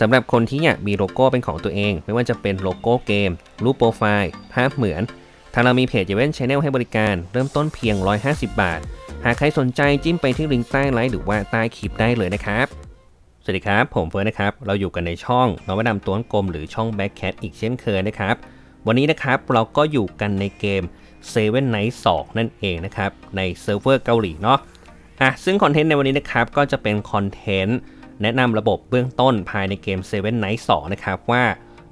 สำหรับคนที่อยากมีโลโก้เป็นของตัวเอง ไม่ว่าจะเป็นโลโก้เกม รูปโปรไฟล์ ภาพเหมือน ทางเรามีเพจเ e เว่นช n แนลให้บริการ เริ่มต้นเพียง 150 บาท หากใครสนใจจิ้มไปที่ลิงก์ใต้ไลฟ์หรือว่าใต้คลิปได้เลยนะครับ สวัสดีครับ ผมเฟิร์นนะครับ เราอยู่กันในช่องนวัดำตัวกลมหรือช่อง Backcat อีกเช่นเคยนะครับ วันนี้นะครับเราก็อยู่กันในเกม Seven Night 2นั่นเองนะครับในเซิร์ฟเวอร์เกาหลีเนาะ อะซึ่งคอนเทนต์ในวันนี้นะครับก็จะเป็นคอนเทนต์ แนะนำระบบเบื้องต้นภายในเกม Seven Night 2นะครับว่า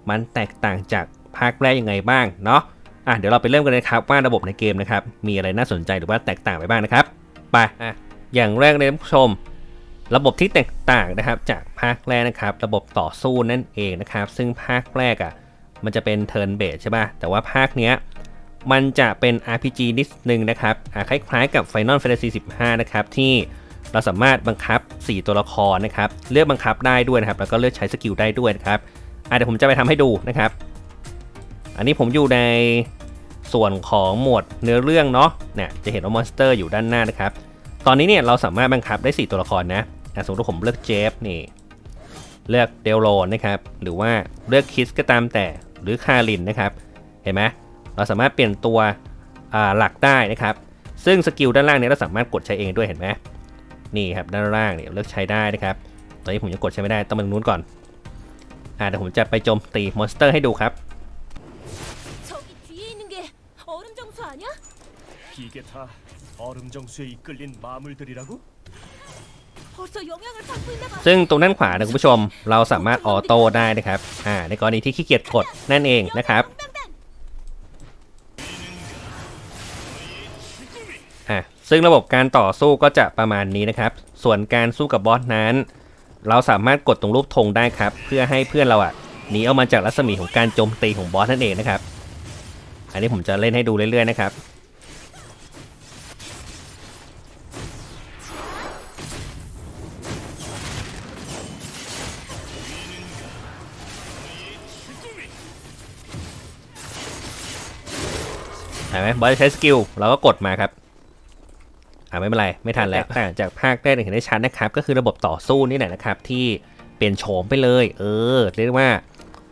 มันแตกต่างจากภาคแรกยังไงบ้างเนาะอะเดี๋ยวเราไปเริ่มกันเลยครับว่าระบบในเกมนะครับมีอะไรน่าสนใจหรือว่าแตกต่างไปบ้างนะครับไปอะอย่างแรกเลยท่านผู้ชม ระบบที่แตกต่างนะครับจากภาคแรกนะครับ ระบบต่อสู้นั่นเองนะครับ ซึ่งภาคแรกอะ่ะมันจะเป็นเทิร์นเบสใช่ป่ะแต่ว่าภาคเนี้ยมันจะเป็น RPG นิดนึงนะครับคล้ายๆกับ Final Fantasy 15 นะครับ ที่เราสามารถบังคับ 4 ตัวละครนะครับเลือกบังคับได้ด้วยนะครับแล้วก็เลือกใช้สกิลได้ด้วยนะครับอะเดี๋ยวผมจะไปทำให้ดูนะครับ อันนี้ผมอยู่ในส่วนของหมวดเนื้อเรื่องเนาะเนี่ยจะเห็นว่ามอนสเตอร์อยู่ด้านหน้านะครับ ตอนนี้เนี่ยเราสามารถบังคับได้ 4 ตัวละครนะสมมติว่าผมเลือกเจฟนี่เลือกเดลโรนนะครับหรือว่าเลือกคิสก็ตามแต่หรือคารินนะครับ เห็นไหมเราสามารถเปลี่ยนตัวหลักได้นะครับ ซึ่งสกิลด้านล่างเนี่ยเราสามารถกดใช้เองด้วยเห็นไหม นี่ครับด้านล่างเนี่ยเลือกใช้ได้นะครับ ตอนนี้ผมยังกดใช้ไม่ได้ต้องมาตรงนู้นก่อน อ่าเดี๋ยวผมจะไปโจมตีมอนสเตอร์ให้ดูครับ 저기 뒤에 있는 게 얼음 정수 아니야? 이게 다 얼음 정수에 이끌린 마물들이라고? 벌써 영향을 받고 있나 봐. ซึ่งตรงด้านขวานะคุณผู้ชม เราสามารถออโต้ได้นะครับ อ่า ในกรณีที่ขี้เกียจกดนั่นเองนะครับ ซึ่งระบบการต่อสู้ก็จะประมาณนี้นะครับ ส่วนการสู้กับบอสนั้น เราสามารถกดตรงรูปธงได้ครับ เพื่อให้เพื่อนเราอะหนีออกมาจากรัศมีของการโจมตีของบอสนั่นเองนะครับ อันนี้ผมจะเล่นให้ดูเรื่อยๆนะครับเห็นไหมบอสใช้สกิลเราก็กดมาครับ อ่าไม่เป็นไรไม่ทันแล้วต่างจากภาคแรกอย่างเห็นได้ชัดนะครับ ก็คือระบบต่อสู้นี่แหละนะครับ ที่เปลี่ยนโฉมไปเลย เออ เรียกว่า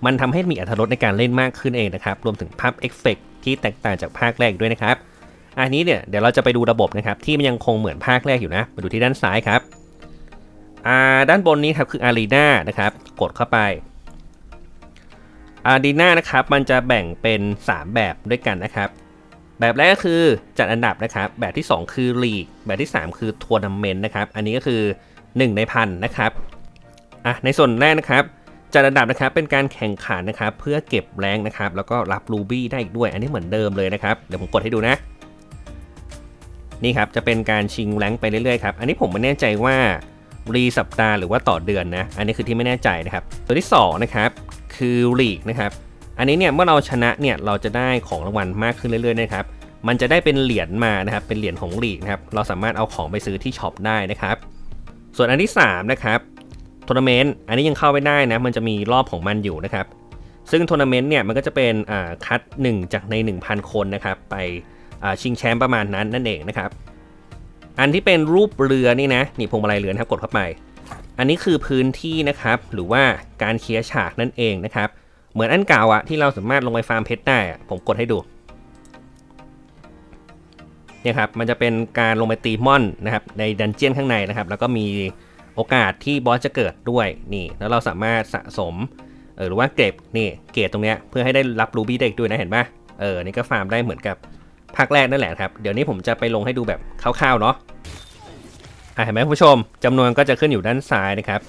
มันทำให้มีอรรถรสในการเล่นมากขึ้นเองนะครับ รวมถึงภาพเอฟเฟกต์ที่แตกต่างจากภาคแรกด้วยนะครับ อันนี้เนี่ยเดี๋ยวเราจะไปดูระบบนะครับ ที่มันยังคงเหมือนภาคแรกอยู่นะ มาดูที่ด้านซ้ายครับอ่าด้านบนนี้ครับคืออารีนานะครับ กดเข้าไปอารีนานะครับ มันจะแบ่งเป็น 3 แบบด้วยกันนะครับ แบบแรกก็คือจัดอันดับนะครับ แบบที่ 2 คือลีก แบบที่ 3 คือทัวร์นาเมนต์นะครับ อันนี้ก็คือ 1 ในพันนะครับ อะ ในส่วนแรกนะครับ จัดอันดับนะครับ เป็นการแข่งขันนะครับ เพื่อเก็บแรงนะครับ แล้วก็รับรูบี้ได้อีกด้วย อันนี้เหมือนเดิมเลยนะครับ เดี๋ยวผมกดให้ดูนะ นี่ครับ จะเป็นการชิงแรงไปเรื่อยๆครับ อันนี้ผมไม่แน่ใจว่ารีสัปดาห์หรือว่าต่อเดือนนะ อันนี้คือที่ไม่แน่ใจนะครับ ตัวที่สองนะครับ คือลีกนะครับ อันนี้เนี่ยเมื่อเราชนะเนี่ยเราจะได้ของรางวัลมากขึ้นเรื่อยๆนะครับมันจะได้เป็นเหรียญมานะครับ เป็นเหรียญของลีกนะครับ เราสามารถเอาของไปซื้อที่ช็อปได้นะครับ ส่วนอันที่ 3 นะครับทัวร์นาเมนต์อันนี้ยังเข้าไม่ได้นะ มันจะมีรอบของมันอยู่นะครับ ซึ่งทัวร์นาเมนต์เนี่ยมันก็จะเป็นคัด 1 จากใน 1,000 คนนะครับ ไปชิงแชมป์ประมาณนั้นนั่นเองนะครับ อันที่เป็นรูปเรือนี่นะ นี่พวงมาลัยเรือนะครับกดเข้าไป อันนี้คือพื้นที่นะครับ หรือว่าการเคลียร์ฉากนั่นเองนะครับ เหมือนอันเก่าอะที่เราสามารถลงไปฟาร์มเพชรได้ผมกดให้ดูเนี่ยครับมันจะเป็นการลงไปตีมอนนะครับในดันเจียนข้างในนะครับ แล้วก็มีโอกาสที่บอสจะเกิดด้วยนี่แล้วเราสามารถสะสมเออหรือว่าเก็บนี่เกรดตรงเนี้ยเพื่อให้ได้รับรูบี้เด็กด้วยนะเห็นปะเออนี่ก็ฟาร์มได้เหมือนกับภาคแรกนั่นแหละครับ เดี๋ยวนี้ผมจะไปลงให้ดูแบบคร่าวๆเนาะอะเห็นไหมคุณผู้ชมจำนวนก็จะขึ้นอยู่ด้านซ้ายนะครับ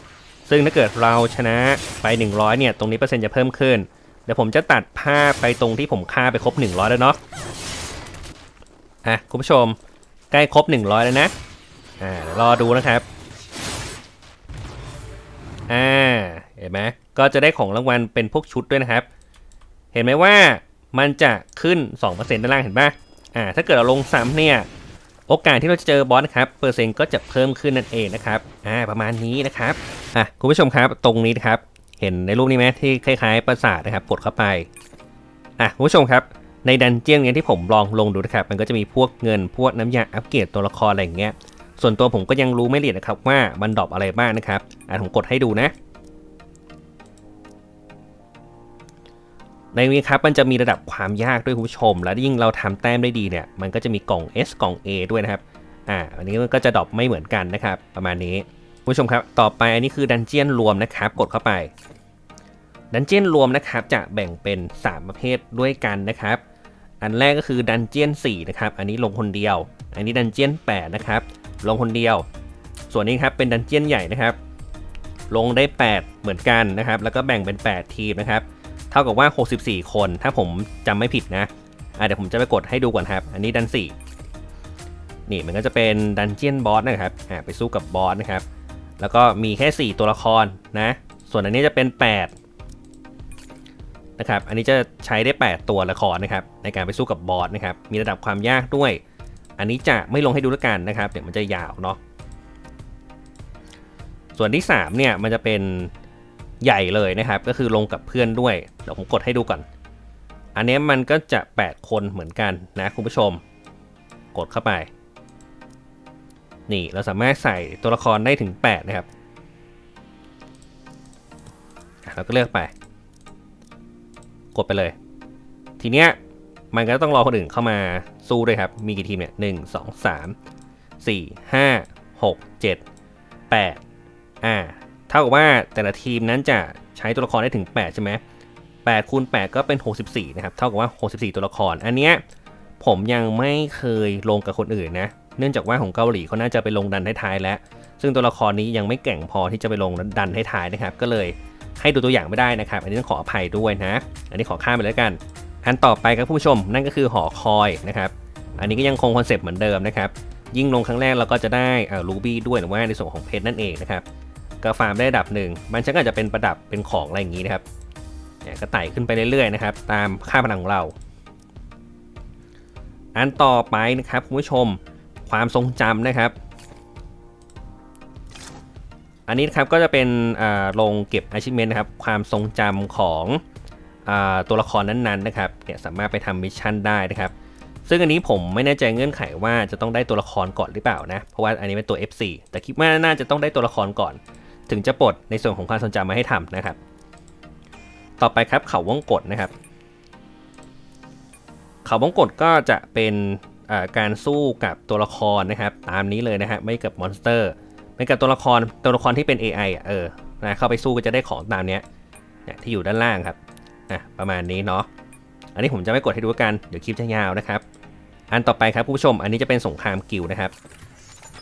ซึ่งถ้าเกิดเราชนะไป 100 เนี่ย ตรงนี้เปอร์เซ็นต์จะเพิ่มขึ้น เดี๋ยวผมจะตัดภาพไปตรงที่ผมฆ่าไปครบ 100 แล้วเนาะ อะ คุณผู้ชม ใกล้ครบ 100 แล้วนะ อ่ารอดูนะครับ อ่า เห็นไหมก็จะได้ของรางวัลเป็นพวกชุดด้วยนะครับ เห็นไหมว่ามันจะขึ้น 2%ด้านล่างเห็นปะอ่า ถ้าเกิดเราลงซ้ำเนี่ย โอกาสที่เราจะเจอบอสนะครับเปอร์เซ็นต์ก็จะเพิ่มขึ้นนั่นเองนะครับอ่าประมาณนี้นะครับอะคุณผู้ชมครับตรงนี้นะครับเห็นในรูปนี้ไหมที่คล้ายๆปราสาทนะครับกดเข้าไปอะคุณผู้ชมครับในดันเจียนเนี้ยที่ผมลองลงดูนะครับมันก็จะมีพวกเงินพวกน้ำยาอัปเกรดตัวละครอะไรอย่างเงี้ยส่วนตัวผมก็ยังรู้ไม่ละเอียดนะครับว่ามันดรอปอะไรบ้างนะครับอะผมกดให้ดูนะ ในนี้ครับมันจะมีระดับความยากด้วยคุณผู้ชม และยิ่งเราทำแต้มได้ดีเนี่ยมันก็จะมีกล่อง S กล่อง A ด้วยนะครับอ่าอันนี้มันก็จะดรอปไม่เหมือนกันนะครับ ประมาณนี้คุณผู้ชมครับ ต่อไปอันนี้คือดันเจียนรวมนะครับ กดเข้าไปดันเจียนรวมนะครับจะแบ่งเป็น 3 ประเภทด้วยกันนะครับ อันแรกก็คือดันเจียน4นะครับอันนี้ลงคนเดียว อันนี้ดันเจียน8นะครับลงคนเดียว ส่วนนี้ครับเป็นดันเจียนใหญ่นะครับ ลงได้ 8 เหมือนกันนะครับ แล้วก็แบ่งเป็น 8 ทีมนะครับ ท่ากับว่า 64 คน ถ้าผมจำไม่ผิดนะอะเดี๋ยวผมจะไปกดให้ดูก่อนครับ อันนี้ดัน 4 นี่มันก็จะเป็นดันเจียนบอสนะครับอะไปสู้กับบอสนะครับ แล้วก็มีแค่ 4 ตัวละครนะ ส่วนอันนี้จะเป็น 8 นะครับ อันนี้จะใช้ได้ 8 ตัวละครนะครับ ในการไปสู้กับบอสนะครับ มีระดับความยากด้วย อันนี้จะไม่ลงให้ดูแล้วกันนะครับ เดี๋ยวมันจะยาวเนาะ ส่วนที่ 3 เนี่ย มันจะเป็น ใหญ่เลยนะครับ ก็คือลงกับเพื่อนด้วย เดี๋ยวผมกดให้ดูก่อน อันนี้มันก็จะ 8 คนเหมือนกันนะคุณผู้ชม กดเข้าไป นี่เราสามารถใส่ตัวละครได้ถึง 8 นะครับ เราก็เลือกไป กดไปเลย ทีเนี้ยมันก็ต้องรอคนอื่นเข้ามาสู้ด้วยครับ มีกี่ทีมเนี่ยหนึ่งสองสามสี่ห้าหกเจ็ดแปดอ่า ท่ากับว่าแต่ละทีมนั้นจะใช้ตัวละครได้ถึง 8 ใช่ไหม8คูณ8ก็เป็น 64 นะครับ เท่ากับว่า 64 ตัวละคร อันเนี้ยผมยังไม่เคยลงกับคนอื่นนะ เนื่องจากว่าของเกาหลีเขาน่าจะไปลงดันท้ายๆแล้ว ซึ่งตัวละครนี้ยังไม่เก่งพอที่จะไปลงดันท้ายๆนะครับ ก็เลยให้ดูตัวอย่างไม่ได้นะครับ อันนี้ต้องขออภัยด้วยนะ อันนี้ขอข้ามไปแล้วกัน อันต่อไปครับผู้ชม นั่นก็คือหอคอยนะครับ อันนี้ก็ยังคงคอนเซปต์เหมือนเดิมนะครับ ยิ่งลงครั้งแรกเราก็จะได้รูบี้ด้วยหรือว่าในส่วนของเพชรนั่นเองนะครับ ก็ฟาร์มได้ระดับหนึ่งมันชักอาจจะเป็นประดับเป็นของอะไรอย่างนี้นะครับเนี่ยก็ไต่ขึ้นไปเรื่อยๆนะครับ ตามค่าพลังของเรา อันต่อไปนะครับคุณผู้ชมความทรงจำนะครับ อันนี้นะครับก็จะเป็นลงเก็บ achievement นะครับ ความทรงจำของอตัวละครนั้นๆนะครับเนี่ยสามารถไปทำมิชชั่นได้นะครับ ซึ่งอันนี้ผมไม่แน่ใจเงื่อนไขว่าจะต้องได้ตัวละครก่อนหรือเปล่านะ เพราะว่าอันนี้เป็นตัว F4 แต่คิดว่าน่าจะต้องได้ตัวละครก่อน ถึงจะปลดในส่วนของความทรงจำมาให้ทำนะครับ ต่อไปครับเขาวงกดนะครับ เขาวงกดก็จะเป็นการสู้กับตัวละครนะครับ ตามนี้เลยนะฮะไม่กับมอนสเตอร์ ไม่กับตัวละครตัวละครที่เป็น AI อะเออนะเข้าไปสู้ก็จะได้ของตามเนี้ยเนี่ยที่อยู่ด้านล่างครับอะประมาณนี้เนาะอันนี้ผมจะไม่กดให้ดูกันเดี๋ยวคลิปจะยาวนะครับ อันต่อไปครับผู้ชมอันนี้จะเป็นสงครามกิลด์นะครับ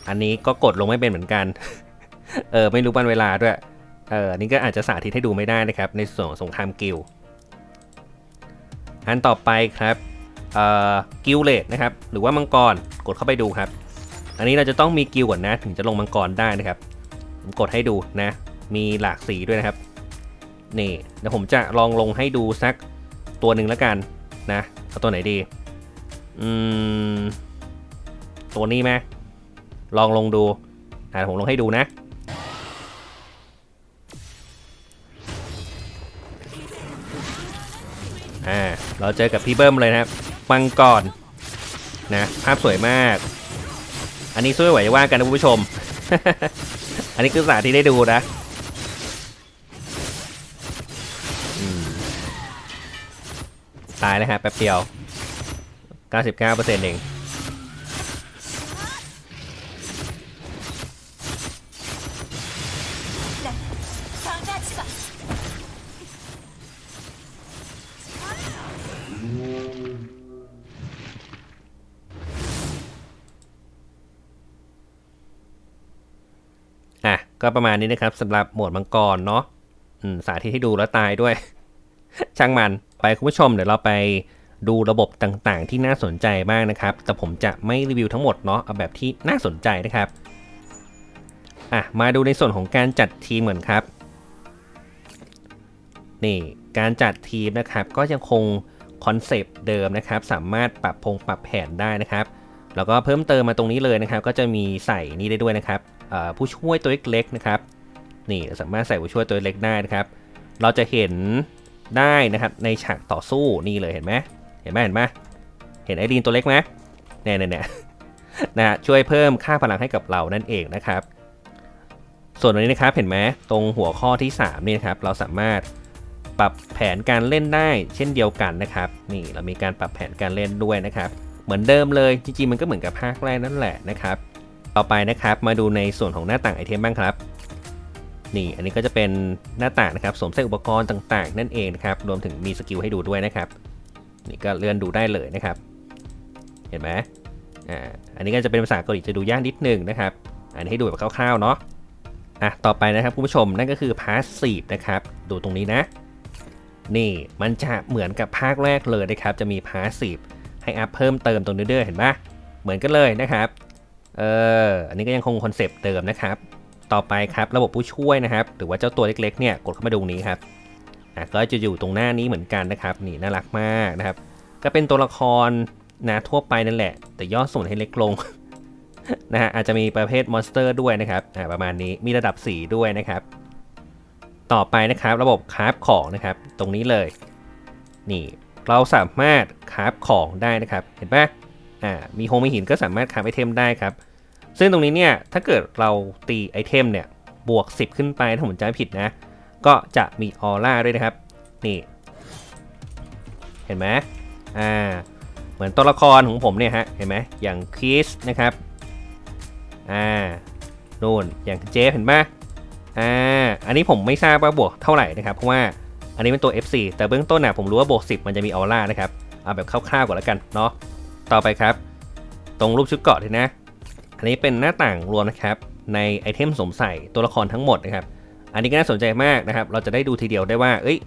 อันนี้ก็กดลงไม่เป็นเหมือนกัน เออไม่รู้วันเวลาด้วย เออนนี้ก็อาจจะสาธิตให้ดูไม่ได้นะครับ ในส่วนของสงครามกิลอันต่อไปครับเอ่อกิลเลดนะครับ หรือว่ามังกรกดเข้าไปดูครับ อันนี้เราจะต้องมีกิลก่อนนะ ถึงจะลงมังกรได้นะครับ ผมกดให้ดูนะ มีหลากสีด้วยนะครับ นี่เดี๋ยวผมจะลองลงให้ดูสักตัวหนึ่งแล้วกันนะเอาตัวไหนดี อืม ตัวนี้ไหมลองลงดูอ่าผมลงให้ดูนะ อ่าเราเจอกับพี่เบิ้มเลยนะครับมังกรนะภาพสวยมาก อันนี้ช่วยไหวว่ากันนะคุณผู้ชม อันนี้คือสาที่ได้ดูนะตายแล้วฮะแป๊บเดียว 99%เอง ก็ประมาณนี้นะครับสำหรับหมวดมังกรเนาะอืมสาธิตให้ดูแล้วตายด้วย ช่างมันไปคุณผู้ชมเดี๋ยวเราไปดูระบบต่างๆ ที่น่าสนใจบ้างนะครับ แต่ผมจะไม่รีวิวทั้งหมดเนาะเอาแบบที่น่าสนใจนะครับอะมาดูในส่วนของการจัดทีมก่อนครับนี่การจัดทีมนะครับก็ยังคงคอนเซปต์เดิมนะครับ สามารถปรับพงปรับแผนได้นะครับ แล้วก็เพิ่มเติมมาตรงนี้เลยนะครับ ก็จะมีใส่นี่ได้ด้วยนะครับ ผู้ช่วยตัวเล็กๆนะครับ นี่สามารถใส่ผู้ช่วยตัวเล็กได้นะครับ เราจะเห็นได้นะครับในฉากต่อสู้นี่เลยเห็นไหมเห็นไหมเห็นไหมเห็นไอรีนตัวเล็กไหมเนี่ยเนี่ยเนี่ยนะช่วยเพิ่มค่าพลังให้กับเรานั่นเองนะครับ ส่วนนนี้นะครับเห็นไหมตรงหัวข้อที่ 3 นี่นะครับ เราสามารถปรับแผนการเล่นได้เช่นเดียวกันนะครับ นี่เรามีการปรับแผนการเล่นด้วยนะครับ เหมือนเดิมเลยจริงๆมันก็เหมือนกับภาคแรกนั่นแหละนะครับ ต่อไปนะครับมาดูในส่วนของหน้าต่างไอเทมบ้างครับนี่อันนี้ก็จะเป็นหน้าต่างนะครับสวมใส่อุปกรณ์ต่างๆ นั่นเองนะครับรวมถึงมีสกิลให้ดูด้วยนะครับนี่ก็เลื่อนดูได้เลยนะครับ เห็นไหมอ่าอันนี้ก็จะเป็นภาษาเกาหลีจะดูยากนิดนึงนะครับ อันนี้ให้ดูแบบคร่าวๆเนาะอะต่อไปนะครับคุณผู้ชมนั่นก็คือ passive นะครับดูตรงนี้นะ นี่มันจะเหมือนกับภาคแรกเลยนะครับ จะมี passive ให้อัพเพิ่มเติมตรงนี้ด้วยเห็นปะเหมือนกันเลยนะครับ เออ อันนี้ก็ยังคงคอนเซปต์เดิมนะครับ ต่อไปครับระบบผู้ช่วยนะครับ หรือว่าเจ้าตัวเล็กๆเนี่ยกดเข้ามาดูตรงนี้ครับอะก็จะอยู่ตรงหน้านี้เหมือนกันนะครับ นี่น่ารักมากนะครับ ก็เป็นตัวละครนะทั่วไปนั่นแหละ แต่ย่อส่วนให้เล็กลงนะฮะอาจจะมีประเภทมอนสเตอร์ด้วยนะครับอ่าประมาณนี้มีระดับ4ด้วยนะครับ ต่อไปนะครับระบบคราฟของนะครับ ตรงนี้เลย นี่เราสามารถคราฟของได้นะครับ เห็นปะ อ่ามีโฮมมีหินก็สามารถคาฟไอเทมได้ครับ ซึ่งตรงนี้เนี่ยถ้าเกิดเราตีไอเทมเนี่ยบวก 10 ขึ้นไปถ้าผมจำไม่ผิดนะ ก็จะมีออร่าด้วยนะครับ นี่ เห็นไหมอ่าเหมือนตัวละครของผมเนี่ยฮะเห็นไหมอย่างคิสนะครับอ่านู่นอย่างเจฟเห็นไหมอ่าอันนี้ผมไม่ทราบว่าบวกเท่าไหร่นะครับเพราะว่าอันนี้เป็นตัว F4 แต่เบื้องต้นนะผมรู้ว่าบวก10 มันจะมีออร่านะครับ เอาแบบคร่าวๆก่อนแล้วกันเนาะ ต่อไปครับ ตรงรูปชุดเกาะเลยนะ อันนี้เป็นหน้าต่างรวมนะครับ ในไอเทมสมใส่ตัวละครทั้งหมดนะครับ อันนี้ก็น่าสนใจมากนะครับ เราจะได้ดูทีเดียวได้ว่า เอ้ย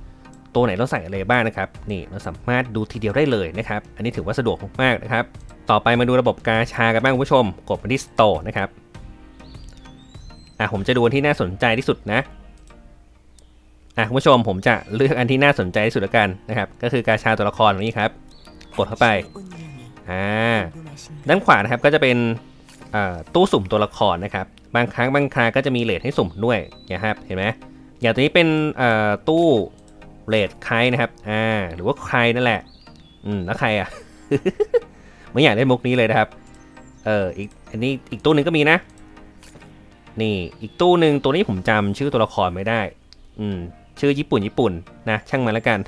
ตัวไหนเราใส่อะไรบ้างนะครับ นี่เราสามารถดูทีเดียวได้เลยนะครับ อันนี้ถือว่าสะดวกมากๆนะครับ ต่อไปมาดูระบบกาชากันบ้างคุณผู้ชม กดไปที่ Store นะครับ อะผมจะดูที่น่าสนใจที่สุดนะอะคุณผู้ชมผมจะเลือกอันที่น่าสนใจที่สุดแล้วกันนะครับ ก็คือกาชาตัวละครตรงนี้ครับ กดเข้าไป อ่าด้านขวานะครับก็จะเป็นเอ่อตู้สุ่มตัวละครนะครับ บางครั้งบางคราก็จะมีเลทให้สุ่มด้วยนะครับเห็นไหมอย่างตัวนี้เป็นเอ่อตู้เลทใครนะครับอ่าหรือว่าใครนั่นแหละอืมแล้วใครอะไม่อยากเล่นมุกนี้เลยนะครับเอออีกอันนี้อีกตู้หนึ่งก็มีนะ นี่อีกตู้หนึ่งตัวนี้ผมจำชื่อตัวละครไม่ได้ อืมชื่อญี่ปุ่นญี่ปุ่นนะ ช่างมันแล้วกัน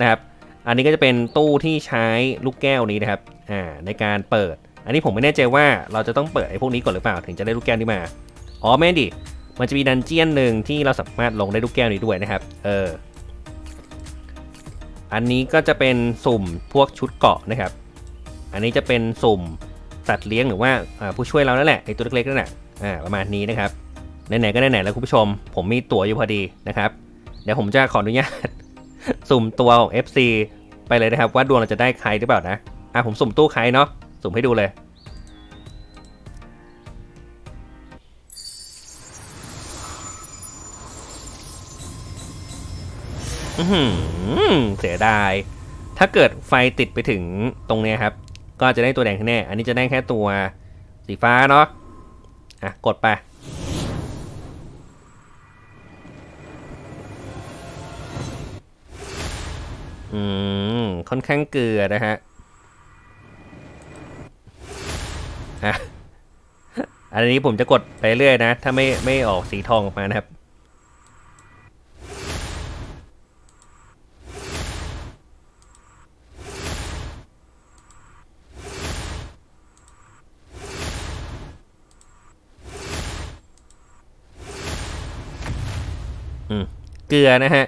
นะครับ อันนี้ก็จะเป็นตู้ที่ใช้ลูกแก้วนี้นะครับอ่าในการเปิด อันนี้ผมไม่แน่ใจว่าเราจะต้องเปิดไอ้พวกนี้ก่อนหรือเปล่าถึงจะได้ลูกแก้วนี้มาอ๋อไม่ดิมันจะมีดันเจียนหนึ่งที่เราสามารถลงได้ลูกแก้วนี้ด้วยนะครับ เออ อันนี้ก็จะเป็นสุ่มพวกชุดเกาะนะครับ อันนี้จะเป็นสุ่มสัตว์เลี้ยงหรือว่าผู้ช่วยเรานั่นแหละไอ้ตัวเล็กๆนั่นแหละอ่าประมาณนี้นะครับไหนๆก็ไหนๆแล้วคุณผู้ชม ผมมีตั๋วอยู่พอดีนะครับ เดี๋ยวผมจะขออนุญาต สุ่มตัวของ FC ไปเลยนะครับ ว่าดวงเราจะได้ใครหรือเปล่านะ อะผมสุ่มตู้ใครเนาะสุ่มให้ดูเลย อือหือเสียดาย ถ้าเกิดไฟติดไปถึงตรงเนี้ยครับ ก็จะได้ตัวแดงแน่ อันนี้จะได้แค่ตัวสีฟ้าเนาะ อะ กดไป อืม ค่อนข้างเกลือนะฮะอันนี้ผมจะกดไปเรื่อยนะ ถ้าไม่ไม่ออกสีทองออกมานะครับ อืม เกลือนะฮะ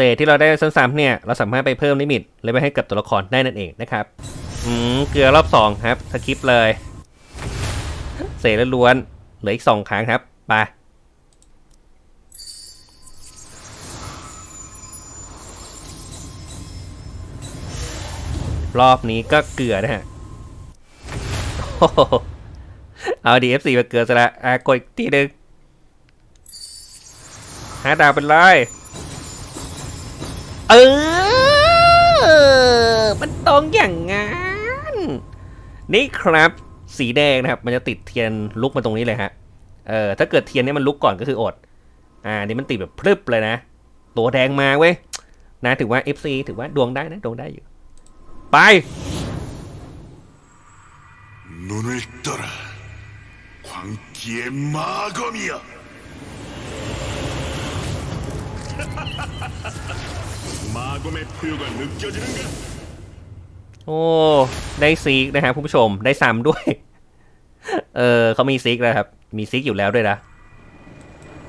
เศษที่เราได้ซ้ำๆเนี่ย เราสามารถไปเพิ่มลิมิตเลยไปให้กับตัวละครได้นั่นเองนะครับ อืม เกลือรอบสองครับสคิปเลย เศษล้วนเหลืออีกสองครั้งครับ ไป รอบนี้ก็เกลือนะฮะเอาดีเอฟซีมาเกลือซะละอะกดอีกทีหนึ่งหาดาวเป็นไร เออ มันตรงอย่างงั้น นี่ครับ สีแดงนะครับ มันจะติดเทียนลุกมาตรงนี้เลยฮะ เออ ถ้าเกิดเทียนนี้มันลุกก่อนก็คืออด อ่า นี่มันติดแบบพรึบเลยนะ ตัวแดงมาเว้ย นะถือว่า FC ถือว่าดวงได้นะ ดวงได้อยู่ ไป 눈을 떠라 광기의 마검이야 마검의 포효가 느껴지는가? โอ้ ได้ซีกนะครับคุณผู้ชมได้ซ้ำด้วย เออเขามีซีกแล้วครับ มีซีกอยู่แล้วด้วยนะ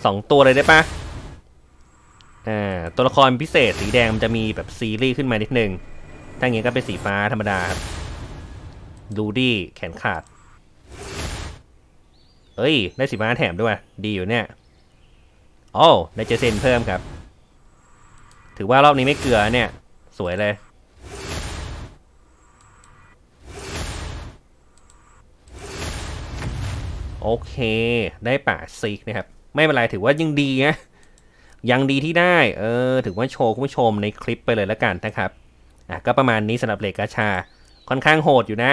สองตัวเลยได้ปะอ่าตัวละครพิเศษสีแดงมันจะมีแบบซีรีส์ขึ้นมานิดนึง ถ้าอย่างงี้ก็เป็นสีฟ้าธรรมดาครับดูดี้แขนขาด เอ้ย ได้สีฟ้าแถมด้วย ดีอยู่เนี่ยโอ้ได้เจเซนเพิ่มครับ ถือว่ารอบนี้ไม่เกลือเนี่ย สวยเลยโอเค ได้ป่าซิกนะครับ ไม่เป็นไรถือว่ายังดีนะยังดีที่ได้ เออ ถือว่าโชว์คุณผู้ชมในคลิปไปเลยแล้วกันนะครับ อะ ก็ประมาณนี้สำหรับเลกาชา ค่อนข้างโหดอยู่นะ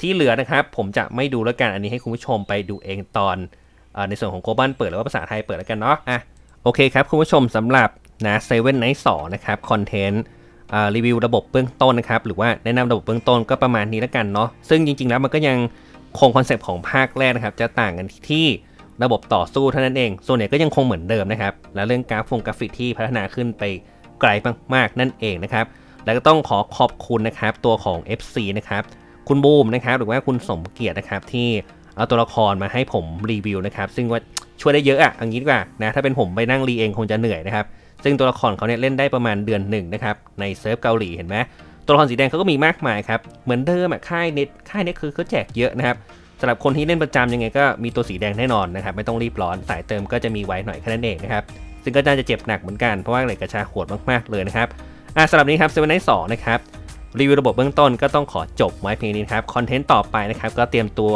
ที่เหลือนะครับ ผมจะไม่ดูแล้วกัน อันนี้ให้คุณผู้ชมไปดูเองตอนออในส่วนของโกบันเปิดหรือว่าภาษาไทยเปิดแล้วกันเนาะ อะ โอเคครับคุณผู้ชมสำหรับ นะเซเว่นไนท์สอนะครับคอนเทนต์รีวิวระบบเบื้องต้นนะครับ หรือว่าแนะนำระบบเบื้องต้นก็ประมาณนี้แล้วกันเนาะซึ่งจริง ๆ แล้วมันก็ยังคงคอนเซปต์ของภาคแรกนะครับ จะต่างกันที่ระบบต่อสู้เท่านั้นเอง ส่วนใหญ่ก็ยังคงเหมือนเดิมนะครับ และเรื่องกราฟงกราฟิกที่พัฒนาขึ้นไปไกลมากๆนั่นเองนะครับ แล้วก็ต้องขอขอบคุณนะครับตัวของ FC นะครับคุณบูมนะครับหรือว่าคุณสมเกียรตินะครับที่เอาตัวละครมาให้ผมรีวิวนะครับ ซึ่งว่าช่วยได้เยอะอะอย่างนี้ดีกว่านะถ้าเป็นผมไปนั่งรีเองคงจะเหนื่อยนะครับ ซึ่งตัวละครเขาเนี่ยเล่นได้ประมาณเดือนหนึ่งนะครับในเซิร์ฟเกาหลีเห็นไหมตัวละครสีแดงเขาก็มีมากมายครับเหมือนเดิมอะค่ายเน็ตค่ายเน็ตคือเขาแจกเยอะนะครับสำหรับคนที่เล่นประจำยังไงก็มีตัวสีแดงแน่นอนนะครับไม่ต้องรีบร้อนสายเติมก็จะมีไว้หน่อยแค่นั้นเองนะครับซึ่งก็น่าจะเจ็บหนักเหมือนกันเพราะว่าเหล็กกระชาโหดมากๆเลยนะครับอะสำหรับนี้ครับเซเว่นไนท์สองนะครับรีวิวระบบเบื้องต้นก็ต้องขอจบไว้เพียงนี้ครับคอนเทนต์ต่อไปนะครับก็เตรียมตัว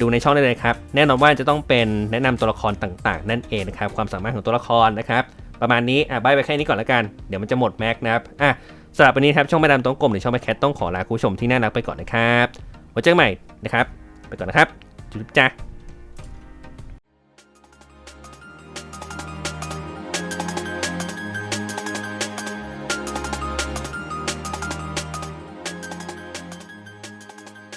ดูในช่องได้เลยครับแน่นอนว่าจะต้องเป็นแนะนำตัวละครต่างๆ นั่นเองนะครับความสามารถของตัวละครนะครับ ประมาณนี้อะบายไปแค่นี้ก่อนละกัน เดี๋ยวมันจะหมดแม็กนะครับอะสำหรับวันนี้ครับช่องแม่ดามต้องกลมหรือช่องแม่แคทต้องขอลาคุณผู้ชมที่น่ารักไปก่อนนะครับไว้เจอกันใหม่นะครับ ไปก่อนนะครับจุ๊บจ้า